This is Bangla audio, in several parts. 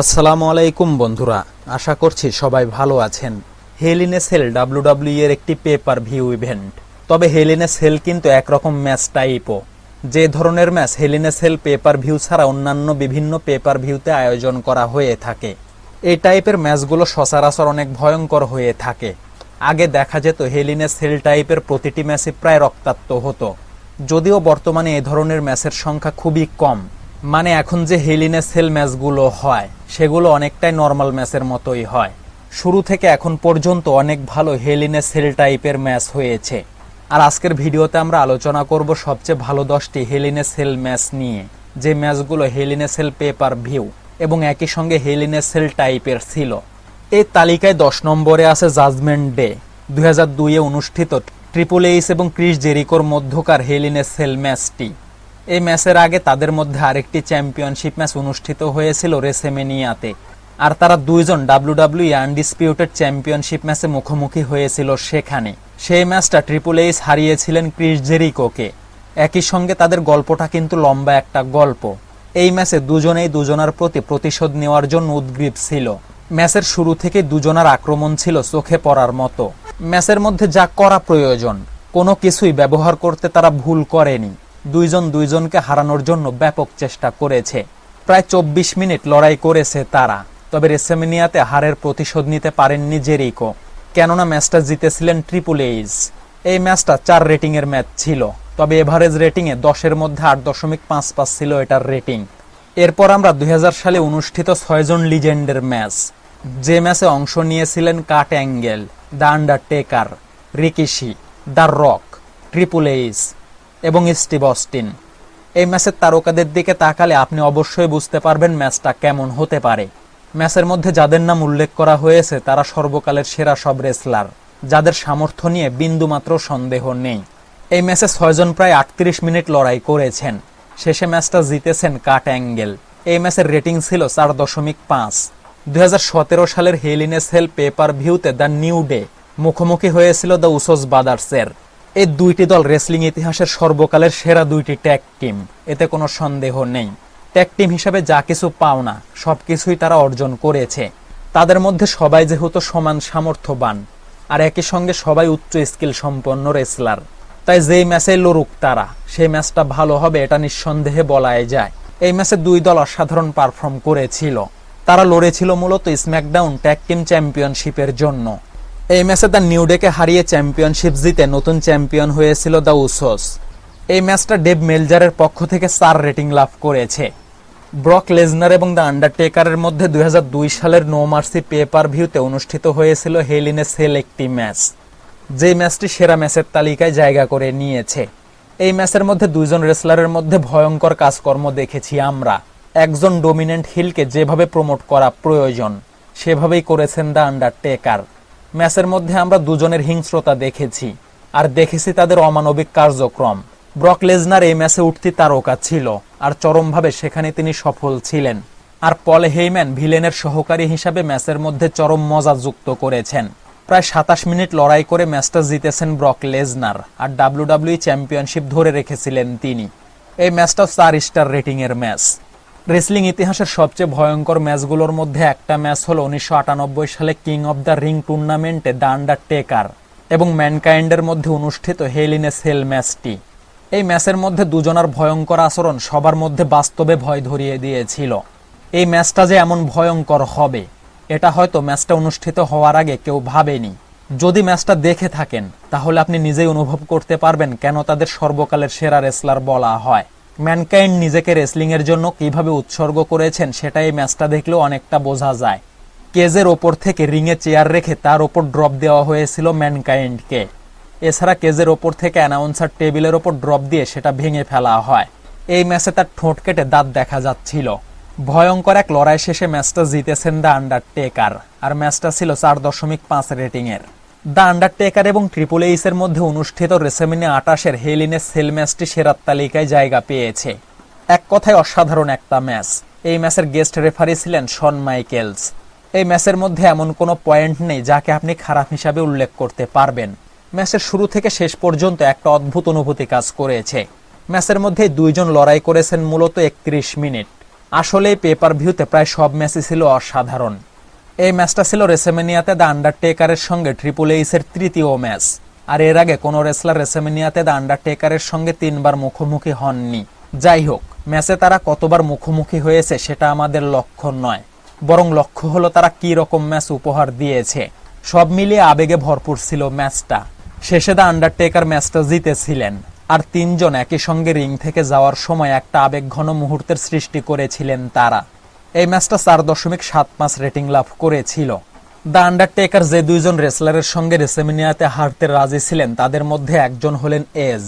আসসালামু আলাইকুম বন্ধুরা, আশা করছি সবাই ভালো আছেন। হেলিনে সেল ডাব্লিউডাব্লিউ এর একটি পেপার ভিউ ইভেন্ট তবে হেলিনে সেল কিন্তু একরকম ম্যাচ টাইপও যে ধরনের match hell in a cell pay per view ছাড়া অন্যান্য বিভিন্ন পেপার ভিউতে আয়োজন করা হয়ে থাকে। এই টাইপের ম্যাচগুলো সচরাচর অনেক ভয়ঙ্কর হয়ে থাকে। আগে দেখা যেত হেলিনে সেল টাইপের প্রতিটি ম্যাচে প্রায় রক্তাক্ত হতো। যদিও বর্তমানে এ ধরনের ম্যাচের সংখ্যা খুবই কম। মানে এখন যে হেলিনে সেল ম্যাচগুলো হয়, সেগুলো অনেকটাই নর্মাল ম্যাচের মতোই হয়। শুরু থেকে এখন পর্যন্ত অনেক ভালো হেলিনে সেল টাইপের ম্যাচ হয়েছে। আর আজকের ভিডিওতে আমরা আলোচনা করব সবচেয়ে ভালো দশটি হেলিনে সেল ম্যাচ নিয়ে, যে ম্যাচগুলো হেলিনে সেল পেপার ভিউ এবং একই সঙ্গে হেলিনে সেল টাইপের ছিল। এই তালিকায় দশ নম্বরে আছে জাজমেন্ট ডে দুই হাজার অনুষ্ঠিত ট্রিপল এইস এবং ক্রিস জেরিকোর মধ্যকার হেলিনে সেল ম্যাচটি। এই ম্যাচের আগে তাদের মধ্যে আরেকটি চ্যাম্পিয়নশিপ ম্যাচ অনুষ্ঠিত হয়েছিল রেসেমেনিয়াতে আর তারা দুইজন ডাব্লিউডাব্লিউ আনডিসপিউটেড চ্যাম্পিয়নশিপ ম্যাচে মুখোমুখি হয়েছিল সেখানে। সেই ম্যাচটা ট্রিপল এইচ হারিয়েছিলেন ক্রিস জেরিকোকে। একই সঙ্গে তাদের গল্পটা কিন্তু লম্বা একটা গল্প। এই ম্যাচে দুজনেই দুজনার প্রতি প্রতিশোধ নেওয়ার জন্য উদ্গ্রীব ছিল। ম্যাচের শুরু থেকে দুজনার আক্রমণ ছিল চোখে পড়ার মতো। ম্যাচের মধ্যে যা করা প্রয়োজন, কোনো কিছুই ব্যবহার করতে তারা ভুল করেনি। দুইজন দুইজনকে হারানোর জন্য ব্যাপক চেষ্টা করেছে। প্রায় চব্বিশ মিনিট লড়াই করেছে তারা, তবে রেসেমিনিয়াতে হারের প্রতিশোধ নিতে পারেননি জেরিকো। কেননা ম্যাচটা জিতেছিলেন ট্রিপল এইচ। এই ম্যাচটা চার রেটিং এর ম্যাচ ছিল, তবে এভারেজ রেটিং এ দশের মধ্যে আট দশমিক পাঁচ পাঁচ ছিল এটার রেটিং। এরপর আমরা দুই হাজার সালে অনুষ্ঠিত ছয়জন লিজেন্ডের ম্যাচ। যে ম্যাচে অংশ নিয়েছিলেন Kurt Angle, the Undertaker, Rikishi, the Rock, triple H. এবং স্টিভ অস্টিন। এই ম্যাচের তারকাদের দিকে তাকালে আপনি অবশ্যই বুঝতে পারবেন ম্যাচটা কেমন হতে পারে। ম্যাচের মধ্যে যাদের নাম উল্লেখ করা হয়েছে, তারা সর্বকালের সেরা সব রেসলার, যাদের সামর্থ্য নিয়ে বিন্দুমাত্র সন্দেহ নেই। এই ম্যাচে ছয়জন প্রায় আটত্রিশ মিনিট লড়াই করেছেন। শেষে ম্যাচটা জিতেছেন কাট অ্যাঙ্গেল। এই ম্যাচের রেটিং ছিল চার দশমিক পাঁচ। দুই সালের hell in a cell pay per ভিউতে দ্য নিউ ডে মুখোমুখি হয়েছিল দ্য উসোস বাদার্সের এই দুইটি দল রেসলিং ইতিহাসের সর্বকালের সেরা দুইটি ট্যাগ টিম এতে কোনো সন্দেহ নেই। ট্যাগ টিম হিসাবে যা কিছু পাওনা সবকিছুই তারা অর্জন করেছে। তাদের মধ্যে সবাই যেহেতু সমান সামর্থ্যবান, আর একই সঙ্গে সবাই উচ্চ স্কিল সম্পন্ন রেসলার তাই যেই ম্যাচে লড়ুক তারা, সেই ম্যাচটা ভালো হবে এটা নিঃসন্দেহে বলাই যায়। এই ম্যাচে দুই দল অসাধারণ পারফর্ম করেছিল। তারা লড়েছিল মূলত স্ম্যাকডাউন ট্যাগ টিম চ্যাম্পিয়নশিপের জন্য। এই ম্যাচে দ্য নিউডেকে হারিয়ে চ্যাম্পিয়নশিপ জিতে নতুন চ্যাম্পিয়ন হয়েছিল দ্য উসোস। এই ম্যাচটা ডেভ মেলজারের পক্ষ থেকে চার রেটিং লাভ করেছে। ব্রক লেজনার এবং দ্য আন্ডারটেকারের মধ্যে দুই হাজার দুই সালের নো মার্সি পেপার ভিউতে অনুষ্ঠিত হয়েছিল হেলিনে সেল একটি ম্যাচ। যে ম্যাচটি সেরা ম্যাচের তালিকায় জায়গা করে নিয়েছে। এই ম্যাচের মধ্যে দুইজন রেসলারের মধ্যে ভয়ঙ্কর কাজকর্ম দেখেছি আমরা। একজন ডোমিনেন্ট হিলকে যেভাবে প্রমোট করা প্রয়োজন, সেভাবেই করেছেন দ্য আন্ডারটেকার। ম্যাচের মধ্যে আমরা দুজনের হিংস্রতা দেখেছি আর দেখেছি তাদের অমানবিক কার্যক্রম। ব্রক লেজনার এই ম্যাচে উঠতি তারকা ছিল আর চরমভাবে সেখানে তিনি সফল ছিলেন। আর পল হেইম্যান ভিলেনের সহকারী হিসাবে ম্যাচের মধ্যে চরম মজা যুক্ত করেছেন। প্রায় সাতাশ মিনিট লড়াই করে ম্যাচটা জিতেছেন ব্রক লেজনার আর ডাব্লিউডাব্লিউ চ্যাম্পিয়নশিপ ধরে রেখেছিলেন তিনি। এই ম্যাচটা চার স্টার রেটিংয়ের ম্যাচ। রেসলিং ইতিহাসের সবচেয়ে ভয়ঙ্কর ম্যাচগুলোর মধ্যে একটা ম্যাচ হলো উনিশশো আটানব্বই সালে কিং অব দ্য রিং টুর্নামেন্টে দ্য আন্ডারটেকার এবং ম্যানকাইন্ডের মধ্যে অনুষ্ঠিত হেলিনে সেল ম্যাচটি। এই ম্যাচের মধ্যে দুজনার ভয়ঙ্কর আচরণ সবার মধ্যে বাস্তবে ভয় ধরিয়ে দিয়েছিল। এই ম্যাচটা যে এমন ভয়ঙ্কর হবে, এটা হয়তো ম্যাচটা অনুষ্ঠিত হওয়ার আগে কেউ ভাবেনি। যদি ম্যাচটা দেখে থাকেন, তাহলে আপনি নিজেই অনুভব করতে পারবেন কেন তাদের সর্বকালের সেরা রেসলার বলা হয়। ম্যানকাইন্ড নিজেকে রেসলিং এর জন্য কীভাবে উৎসর্গ করেছেন সেটা এই ম্যাচটা দেখলেও অনেকটা বোঝা যায়। কেজের ওপর থেকে রিংয়ে চেয়ার রেখে তার ওপর ড্রপ দেওয়া হয়েছিল ম্যানকাইন্ডকে এছাড়া কেজের ওপর থেকে অ্যানাউন্সার টেবিলের ওপর ড্রপ দিয়ে সেটা ভেঙে ফেলা হয়। এই ম্যাচে তার ঠোঁট কেটে দাঁত দেখা যাচ্ছিল। ভয়ঙ্কর এক লড়াই শেষে ম্যাচটা জিতেছেন দ্য আন্ডারটেকার আর ম্যাচটা ছিল চার দশমিক পাঁচ রেটিং এর। দ্য আন্ডারটেকার এবং ট্রিপল এইচ এর মধ্যে অনুষ্ঠিত রেসেমিনে আটাশের হেলিনে সেল ম্যাচটি সেরার তালিকায় জায়গা পেয়েছে। এক কথায় অসাধারণ একটা ম্যাচ এই ম্যাচের গেস্ট রেফারি ছিলেন শন মাইকেলস এই ম্যাচের মধ্যে এমন কোনো পয়েন্ট নেই যাকে আপনি খারাপ হিসাবে উল্লেখ করতে পারবেন। ম্যাচের শুরু থেকে শেষ পর্যন্ত একটা অদ্ভুত অনুভূতি কাজ করেছে। ম্যাচের মধ্যে দুইজন লড়াই করেছেন মূলত একত্রিশ মিনিট। আসলে পেপার ভিউতে প্রায় সব ম্যাচই ছিল অসাধারণ। এই ম্যাচটা ছিল রেসেমেনিয়াতে দ্য আন্ডারটেকারের সঙ্গে ট্রিপল এইসের তৃতীয় ম্যাচ। আর এর আগে কোনো রেসলার রেসেমেনিয়াতে দ্য আন্ডারটেকারের সঙ্গে তিনবার মুখোমুখি হননি। যাই হোক, ম্যাচে তারা কতবার মুখোমুখি হয়েছে সেটা আমাদের লক্ষ্য নয়। বরং লক্ষ্য হলো তারা কি রকম ম্যাচ উপহার দিয়েছে। সব মিলিয়ে আবেগে ভরপুর ছিল ম্যাচটা। শেষে দ্য আন্ডারটেকার ম্যাচটা জিতেছিলেন। আর তিনজন একই সঙ্গে রিং থেকে যাওয়ার সময় একটা আবেগঘন মুহূর্তের সৃষ্টি করেছিলেন তারা। এই ম্যাচটা চার দশমিক সাত পাঁচ রেটিং লাভ করেছিল। দ্য আন্ডারটেকার যে দুইজন রেসলারের সঙ্গে রেসেমিনিয়াতে হারতে রাজি ছিলেন, তাদের মধ্যে একজন হলেন এজ।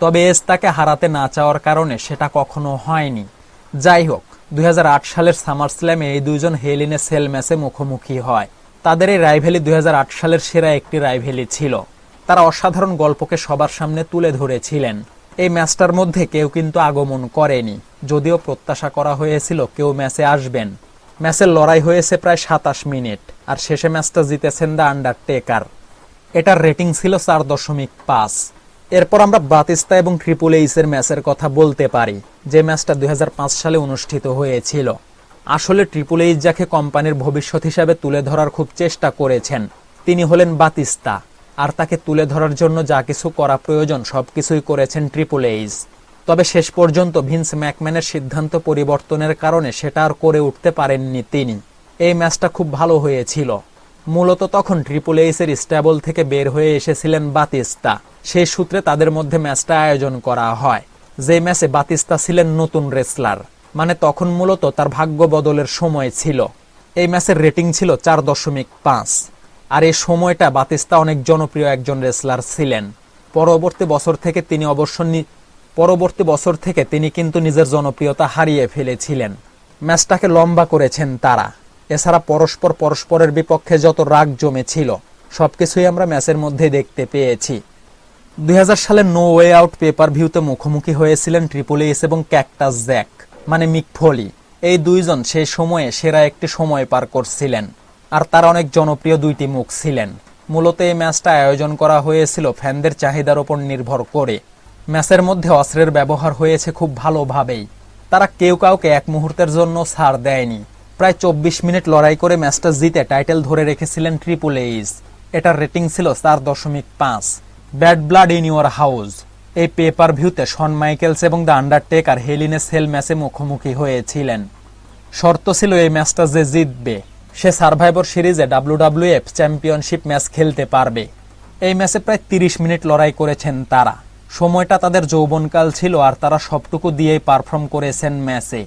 তবে এজ তাকে হারাতে না চাওয়ার কারণে সেটা কখনো হয়নি। যাই হোক, দুই হাজার আট সালের সামার স্ল্যামে এই দুইজন হেলিনে সেল ম্যাচে মুখোমুখি হয়। তাদের এই রাইভেলি দুই হাজার আট সালের সেরা একটি রাইভেলি ছিল। তারা অসাধারণ গল্পকে সবার সামনে তুলে ধরেছিলেন। এই ম্যাচটার মধ্যে কেউ কিন্তু আগমন করেনি। যদিও প্রত্যাশা করা হয়েছিল কেউ ম্যাচে আসবেন। ম্যাচের লড়াই হয়েছে প্রায় সাতাশ মিনিট, আর শেষে ম্যাচটা জিতেছেন দ্য আন্ডারটেকার। এটার রেটিং ছিল চার দশমিক পাঁচ। এরপর আমরা বাতিস্তা এবং ট্রিপল এইসের ম্যাচের কথা বলতে পারি, যে ম্যাচটা দুই হাজার পাঁচ সালে অনুষ্ঠিত হয়েছিল। আসলে ট্রিপল এইচ যাকে কোম্পানির ভবিষ্যৎ হিসাবে তুলে ধরার খুব চেষ্টা করেছেন, তিনি হলেন বাতিস্তা। আর তাকে তুলে ধরার জন্য যা কিছু করা প্রয়োজন, সবকিছুই করেছেন ট্রিপল এইচ। তবে শেষ পর্যন্ত ভিন্স ম্যাকম্যানের সিদ্ধান্ত পরিবর্তনের কারণে সেটা আর করে উঠতে পারেননি তিনি। এই ম্যাচটা খুব ভালো হয়েছিল। মূলত তখন ট্রিপল এইসের স্ট্যাবল থেকে বের হয়ে এসেছিলেন বাতিস্তা। সেই সূত্রে তাদের মধ্যে ম্যাচটা আয়োজন করা হয়। যে ম্যাচে বাতিস্তা ছিলেন নতুন রেসলার। মানে তখন মূলত তার ভাগ্য বদলের সময় ছিল। এই ম্যাচের রেটিং ছিল চার দশমিক পাঁচ। আর এই সময়টা বাতিস্তা অনেক জনপ্রিয় একজন রেসলার ছিলেন। পরবর্তী বছর থেকে তিনি অবশ্য পরবর্তী বছর থেকে তিনি কিন্তু নিজের জনপ্রিয়তা হারিয়ে ফেলেছিলেন। ম্যাচটাকে লম্বা করেছেন তারা। এছাড়া পরস্পর পরস্পরের বিপক্ষে যত রাগ জমেছিল সব কিছুই আমরা ম্যাচের মধ্যে দেখতে পেয়েছি। দুই সালে নো ওয়ে আউট পেপার ভিউতে মুখোমুখি হয়েছিলেন ট্রিপল এইস এবং ক্যাকটাস জ্যাক মানে মিক ফলি। এই দুইজন সেই সময়ে সেরা একটি সময় পার করছিলেন, আর তারা অনেক জনপ্রিয় দুইটি মুখ ছিলেন। মূলত এই ম্যাচটা আয়োজন করা হয়েছিল ফ্যানদের চাহিদার উপর নির্ভর করে। ম্যাচের মধ্যে অস্ত্রের ব্যবহার হয়েছে খুব ভালোভাবেই। তারা কেউ কাউকে এক মুহূর্তের জন্য ছাড় দেয়নি। প্রায় চব্বিশ মিনিট লড়াই করে ম্যাচটা জিতে টাইটেল ধরে রেখেছিলেন ট্রিপল এইচ। এটার রেটিং ছিল চার দশমিক পাঁচ। Bad blood in your house. এই পেপার ভিউতে শন মাইকেলস এবং দ্য আন্ডারটেকার হেলিনে সেল ম্যাচে মুখোমুখি হয়েছিলেন। শর্ত ছিল এই ম্যাচটা যে জিতবে। সে সার্ভাইভর সিরিজে ডাব্লিউডাব্লিউএফ চ্যাম্পিয়নশিপ ম্যাচ খেলতে পারবে। এই ম্যাচে প্রায় তিরিশ মিনিট লড়াই করেছেন তারা। সময়টা তাদের যৌবনকাল ছিল আর তারা সবটুকু দিয়েই পারফর্ম করেছেন ম্যাচে।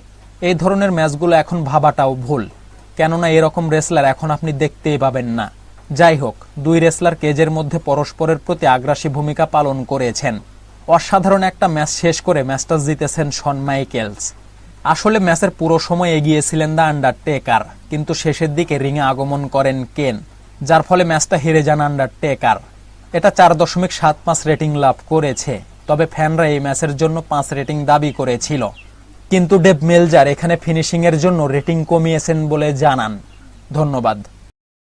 এই ধরনের ম্যাচগুলো এখন ভাবাটাও ভুল। কেননা এরকম রেসলার এখন আপনি দেখতেই পাবেন না। যাই হোক, দুই রেসলার কেজের মধ্যে পরস্পরের প্রতি আগ্রাসী ভূমিকা পালন করেছেন। অসাধারণ একটা ম্যাচ শেষ করে ম্যাচটা জিতেছেন শন মাইকেলস। আসলে ম্যাচের পুরো সময় এগিয়েছিলেন দ্য আন্ডারটেকার, কিন্তু শেষের দিকে রিংয়ে আগমন করেন কেন, যার ফলে ম্যাচটা হেরে যান আন্ডারটেকার। এটা চার দশমিক সাত পাঁচ রেটিং লাভ করেছে, তবে ফ্যানরা এই ম্যাচের জন্য পাঁচ রেটিং দাবি করেছিল। কিন্তু ডেভ মেলজার এখানে ফিনিশিংয়ের জন্য রেটিং কমিয়েছেন বলে জানান। ধন্যবাদ।